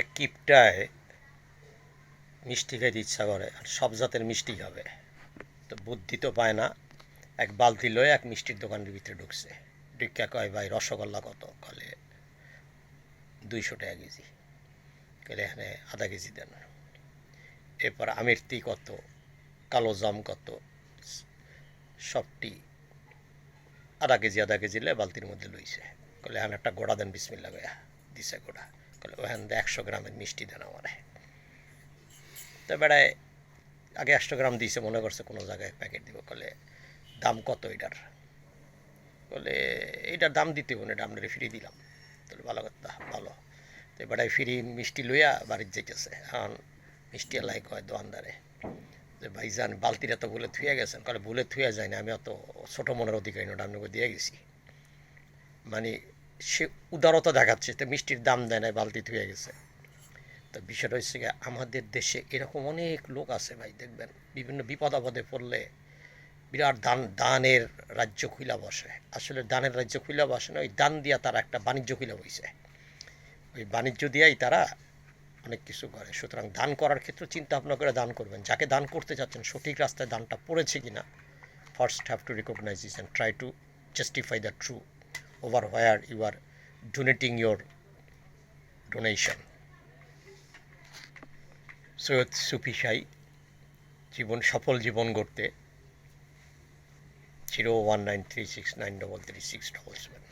এক কিপটায় মিষ্টি খাইতে ইচ্ছা করে, আর সব জাতের মিষ্টি খাবে তো বুদ্ধি তো পায় না, এক বালতি লয়ে এক মিষ্টির দোকানের ভিতরে ঢুকছে। ঢুকা কয়, ভাই, রসগোল্লা কত? কলে, দুইশো টাকা কেজি। কলে এখানে আধা কেজি দেন। এরপর আমিরতি কত, কালো জাম কত, সবটি আধা কেজি আধা কেজি লে বালতির মধ্যে লইছে। কলে এখানে একটা গোড়া দেন বিসমিল্লা গয়া দিছে গোড়া। কলে ওখান দিয়ে একশো গ্রামের মিষ্টি দেন আমারে তো বেড়ায় আগে একশো গ্রাম দিয়েছে মনে করছে কোনো জায়গায় প্যাকেট দিব কলে দাম কত এটার বলে এইটার দাম দিতে হবে এটা আমরা ফ্রি দিলাম তাহলে ভালো কথা ভালো তো বেড়ায় ফ্রি মিষ্টি লইয়া বাড়ির যেতেছে এখন মিষ্টি এলাই কয় দোকানদারে যে ভাইজান বালতিটা তো বলে থুয়ে গেছেন কলে বলে থুয়ে যায় না আমি অত ছোটো মনের অধিকারী নোটা আপনাকে দিয়ে গেছি মানে সে উদারতা দেখাচ্ছে, তো মিষ্টির দাম দেয় না বালতি থুয়ে গেছে। তো বিষয়টা হচ্ছে আমাদের দেশে এরকম অনেক লোক আছে ভাই, দেখবেন, বিভিন্ন বিপদ আপদে পড়লে বিরাট দান, দানের রাজ্য খুইলা বসে। আসলে দানের রাজ্য খুইলা বসে না, ওই দান দিয়া তারা একটা বাণিজ্য খুইলা বইছে। ওই বাণিজ্য দিয়াই তারা অনেক কিছু করে। সুতরাং দান করার ক্ষেত্রে চিন্তা ভাবনা করে দান করবেন। যাকে দান করতে চাচ্ছেন, সঠিক রাস্তায় দানটা পড়েছে কিনা first have to recognise this and try to justify the true over where you are donating your donation Syed Sufi Sai, জীবন, সফল জীবন গড়তে zero one nine three six nine double three six double seven